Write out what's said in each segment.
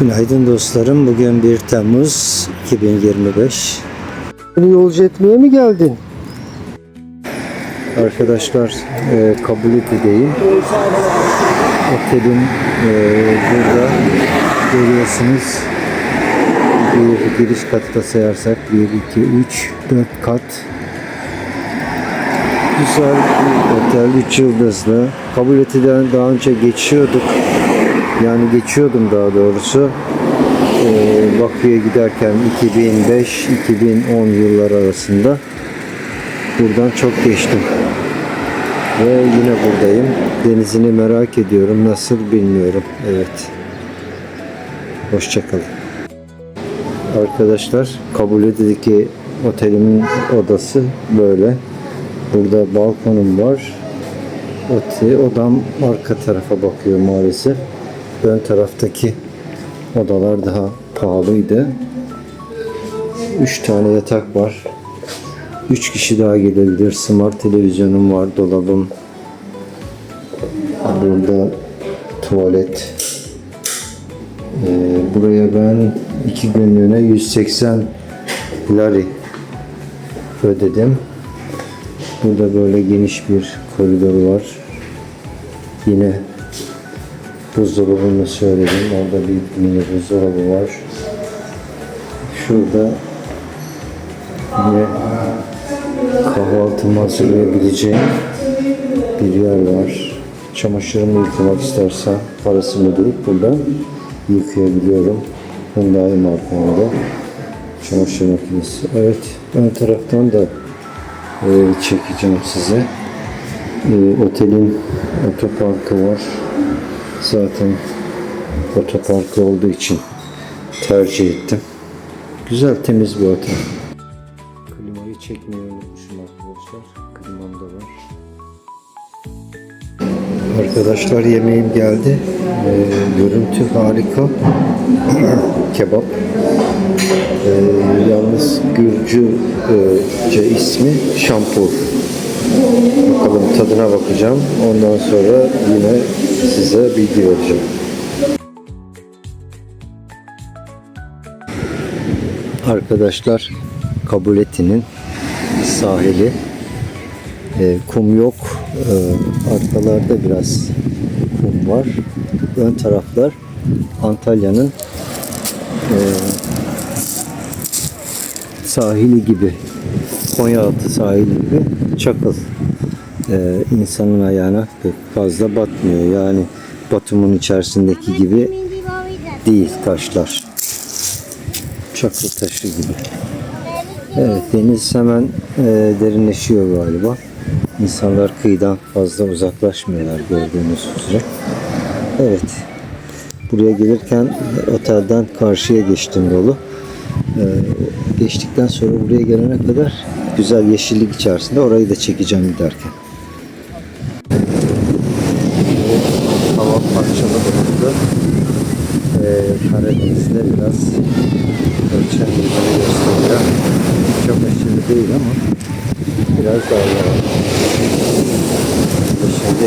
Günaydın dostlarım. Bugün 1 Temmuz 2025. Beni yolcu etmeye mi geldin? Arkadaşlar e, Kabuleti'deyim. Otelin e, burada görüyorsunuz. Bir giriş katı da sayarsak 1, 2, 3, 4 kat. Güzel bir otel, 3 yıldızlı. Kabuleti'den daha önce geçiyorduk. Yani geçiyordum daha doğrusu. Ee, Bakü'ye giderken 2005-2010 yıllar arasında buradan çok geçtim. Ve yine buradayım. Denizini merak ediyorum. Nasıl bilmiyorum. Evet. Hoşçakalın. Arkadaşlar Kabuleti'deki otelimin odası böyle. Burada balkonum var. Odam arka tarafa bakıyor maalesef. Ön taraftaki odalar daha pahalıydı. 3 tane yatak var. 3 kişi daha gelebilir. Smart televizyonum var, dolabım. Burada tuvalet. Ee, buraya ben 2 günlüğüne 180 lari ödedim. Burada böyle geniş bir koridor var. Yine buzdolabını söyledim. Orada bir mini buzdolabı var. Şurada yine kahvaltımı hazırlayabileceğim bir yer var. Çamaşırımı yıkamak istersen parasını ödeyip burada yıkayabiliyorum. Hyundai markamda çamaşır makinesi. Evet ön taraftan da e, çekeceğim size. E, otelin otoparkı var. Zaten otoparkı olduğu için tercih ettim. Güzel temiz bir otel. Klimayı çekmeyi unutmuşum arkadaşlar. Klimam da var. Arkadaşlar yemeğim geldi. Ee, görüntü harika. Kebap. Ee, yalnız Gürcüce ismi şampur. Bakalım tadına bakacağım. Ondan sonra yine size bilgi vereceğim. Arkadaşlar Kabuleti'nin sahili e, kum yok. E, arkalarda biraz kum var. Ön taraflar Antalya'nın e, sahili gibi Konyaaltı sahili gibi çakıl. E, insanın ayağına pek fazla batmıyor. Yani Batum'un içerisindeki gibi değil taşlar. Çakıl taşı gibi. Evet deniz hemen e, derinleşiyor galiba. İnsanlar kıyıdan fazla uzaklaşmıyorlar gördüğünüz üzere. Evet. Buraya gelirken otelden karşıya geçtim yolu. E, geçtikten sonra buraya gelene kadar güzel yeşillik içerisinde orayı da çekeceğim giderken. Karadeniz'de biraz ölçen yılları. Çok aşırı değil ama biraz daha yavaş. Şimdi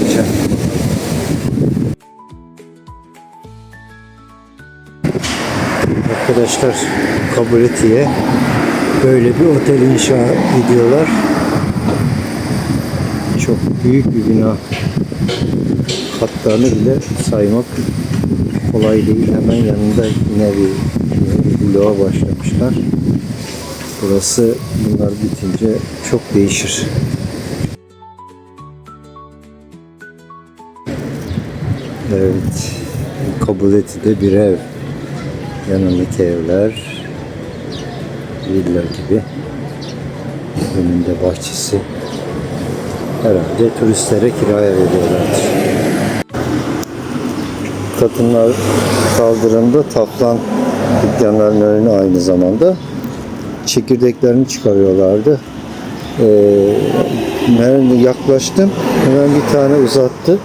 ölçen. Arkadaşlar Kabuleti'ye böyle bir otel inşa ediyorlar. Çok büyük bir bina. Katlarını bile saymak kolay değil. Hemen yanında yine bir, bloğa başlamışlar. Burası bunlar bitince çok değişir. Evet. Kabuleti'de bir ev. Yanındaki evler villa gibi. Önünde bahçesi. Herhalde turistlere kiraya veriyorlardır. Kadınlar kaldırımda taflan dükkanların önüne aynı zamanda çekirdeklerini çıkarıyorlardı. Ee, yaklaştım. Hemen bir tane uzattı.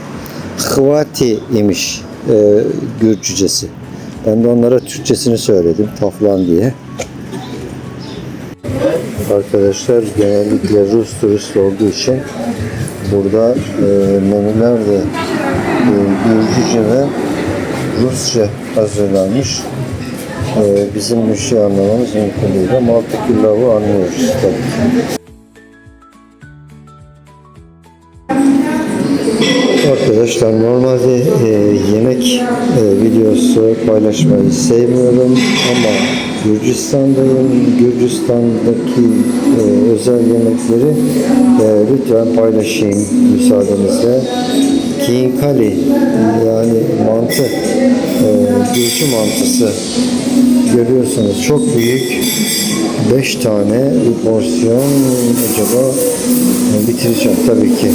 Hıvati imiş e, Gürcücesi. Ben de onlara Türkçesini söyledim. Taflan diye. Arkadaşlar genellikle Rus turist olduğu için burada e, menüler de e, Gürcüce ve Rusça hazırlanmış. Ee, bizim bir şey anlamamız mümkün değil ama alttaki lavı anlıyoruz tabii ki. Arkadaşlar normalde e, yemek e, videosu paylaşmayı sevmiyorum ama Gürcistan'dayım. Gürcistan'daki e, özel yemekleri e, lütfen paylaşayım müsaadenizle. Kinkali yani mantı, Gürcü mantısı görüyorsunuz çok büyük. 5 tane bir porsiyon acaba bitireceğim tabii ki.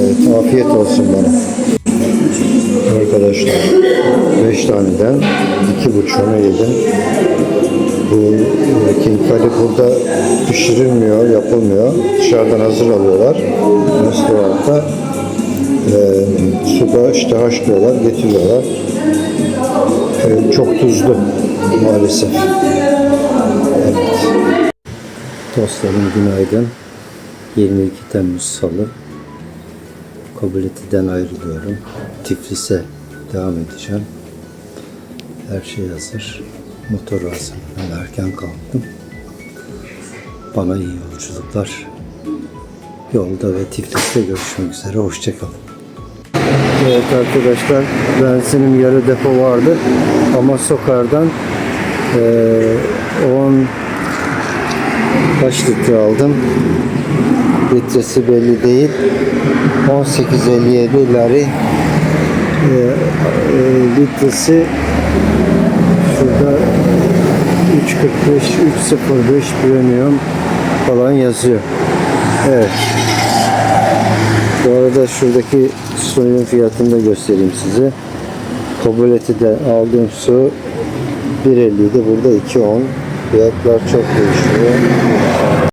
Evet, afiyet olsun bana. Arkadaşlar 5 taneden iki buçuğunu yedim. Bu e, kinkali burada pişirilmiyor, yapılmıyor. Dışarıdan hazır alıyorlar. Restoranda e, suda işte haşlıyorlar, getiriyorlar. Çok tuzlu maalesef. Evet. Dostlarım günaydın. 22 Temmuz Salı. Kobileti'den ayrılıyorum. Tiflis'e devam edeceğim. Her şey hazır. Motor hazır. Ben erken kalktım. Bana iyi yolculuklar. Yolda ve Tiflis'te görüşmek üzere. Hoşçakalın. Evet arkadaşlar benzinim yarı depo vardı ama Sokar'dan eee 10 kaç litre aldım? Litresi belli değil. 18.57 lari. Eee, eee, litresi şurada 3.45 3.05 premium falan yazıyor. Evet bu arada şuradaki suyun fiyatını da göstereyim size. Koboleti'de aldığım su 1.50 idi. Burada 2.10. Fiyatlar çok değişiyor.